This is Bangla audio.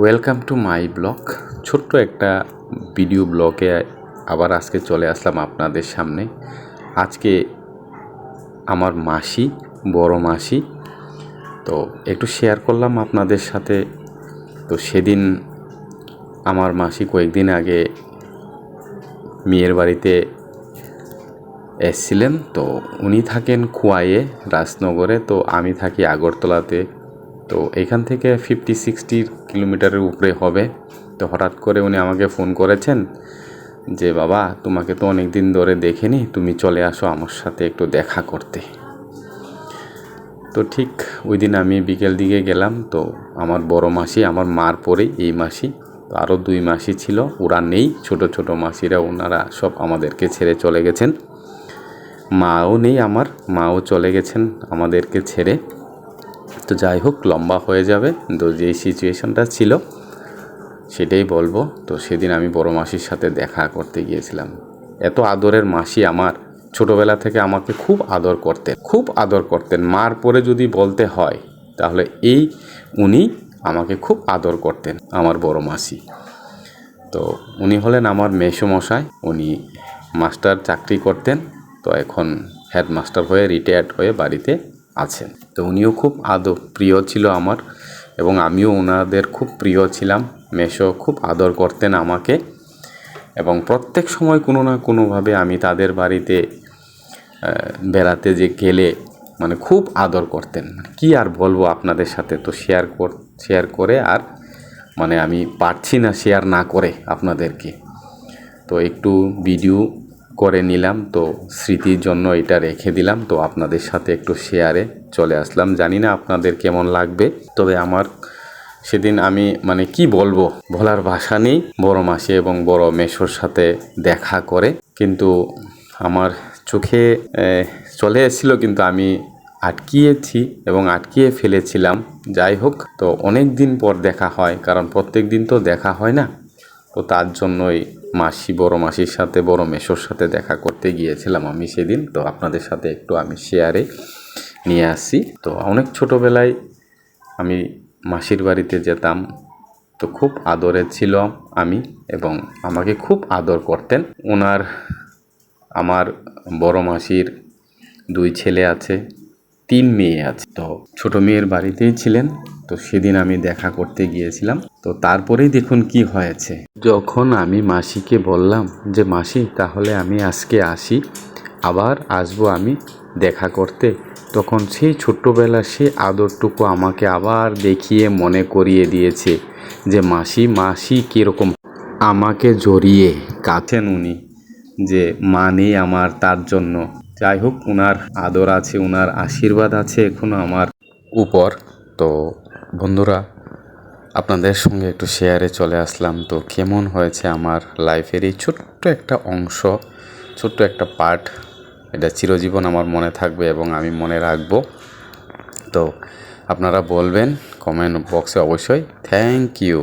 ওয়েলকাম টু মাই ব্লগ ছোট্ট একটা ভিডিও ব্লগে আবার আজকে চলে আসলাম আপনাদের সামনে। আজকে আমার মাসি, বড় মাসি, তো একটু শেয়ার করলাম আপনাদের সাথে। তো সেদিন আমার মাসি কয়েকদিন আগে মেয়ের বাড়িতে এসছিলেন। তো উনি থাকেন কুয়ায়ে রাজনগরে। তো আমি থাকি আগরতলাতে। তো এখান থেকে ফিফটি সিক্সটি কিলোমিটারের উপরে হবে। তো হঠাৎ করে উনি আমাকে ফোন করেছেন যে, বাবা, তোমাকে তো অনেক দিন ধরে দেখিনি, তুমি চলে আসো আমার সাথে একটু দেখা করতে। তো ঠিক ওই দিন আমি বিকেল দিকে গেলাম। তো আমার বড় মাসি, আমার মার পরেই এই মাসি। তো আরও দুই মাসি ছিল, ওরা নেই, ছোট ছোট মাসিরা, ওনারা সব আমাদেরকে ছেড়ে চলে গেছেন। মাও নেই আমার, মাও চলে গেছেন আমাদেরকে ছেড়ে। তো যাই হোক, লম্বা হয়ে যাবে। তো যেই সিচুয়েশনটা ছিল, সেটাই বলব। তো সেদিন আমি বড় মাসির সাথে দেখা করতে গিয়েছিলাম। এত আদরের মাসি আমার। ছোটোবেলা থেকে আমাকে খুব আদর করতেন, খুব আদর করতেন। মার পরে যদি বলতে হয়, তাহলে এই উনি আমাকে খুব আদর করতেন, আমার বড় মাসি। তো উনি হলেন আমার মেসোমশাই। উনি মাস্টার চাকরি করতেন। তো এখন হেডমাস্টার হয়ে রিটায়ার্ড হয়ে বাড়িতে আছেন। তো উনিও খুব আদর, প্রিয় ছিল আমার এবং আমিও ওনাদের খুব প্রিয় ছিলাম। মেশো খুব আদর করতেন আমাকে এবং প্রত্যেক সময় কোনো না কোনোভাবে আমি তাদের বাড়িতে বেড়াতে যে গেলে মানে খুব আদর করতেন। কী আর বলব আপনাদের সাথে তো শেয়ার কর শেয়ার করে আর মানে আমি পারছি না শেয়ার না করে আপনাদেরকে। তো একটু ভিডিও করে নিলাম। তো স্মৃতির জন্য এটা রেখে দিলাম। তো আপনাদের সাথে একটু শেয়ারে চলে আসলাম। জানি না আপনাদের কেমন লাগবে। তবে আমার সেদিন আমি মানে কি বলব? ভোলার ভাষা নেই। বড় মাসি এবং বড় মেশোর সাথে দেখা করে। কিন্তু আমার চোখে চলে এসেছিল কিন্তু আমি আটকিয়েছি এবং আটকিয়ে ফেলেছিলাম। যাই হোক, তো অনেক দিন পর দেখা হয়। কারণ প্রত্যেক দিন তো দেখা হয় না। তো তার জন্যই মাসি, বড় মাসির সাথে, বড় মেশোর সাথে দেখা করতে গিয়েছিলাম আমি সেদিন। তো আপনাদের সাথে একটু আমি শেয়ারে নিয়ে আসি। তো অনেক ছোটোবেলায় আমি মাসির বাড়িতে যেতাম। তো খুব আদরে ছিল আমি এবং আমাকে খুব আদর করতেন। ওনার, আমার বড় মাসির দুই ছেলে আছে, তিন মেয়ে আছে। তো ছোট মেয়ের বাড়িতেই ছিলেন। তো সেদিন আমি দেখা করতে গিয়েছিলাম। তো তারপরেই দেখুন কি হয়েছে। যখন আমি মাসিকে বললাম যে, মাসি, তাহলে আমি আজকে আসি, আবার আসব আমি দেখা করতে, তখন সেই ছোট্টবেলা সে আদরটুকু আমাকে আবার দেখিয়ে মনে করিয়ে দিয়েছে যে, মাসি মাসি কীরকম? আমাকে জড়িয়ে কাছেন উনি যে, মা নেই আমার তার জন্য। যাই হোক, উনার আদর আছে, উনার আশীর্বাদ আছে এখনও আমার উপর। তো বন্ধুরা আপনাদের সঙ্গে একটু শেয়ারে চলে আসলাম। তো কেমন হয়েছে আমার লাইফের এই ছোট্ট একটা অংশ, ছোট্ট একটা পার্ট এটা চিরজীবন আমার মনে থাকবে এবং আমি মনে রাখব। তো আপনারা বলবেন কমেন্ট বক্সে অবশ্যই। Thank you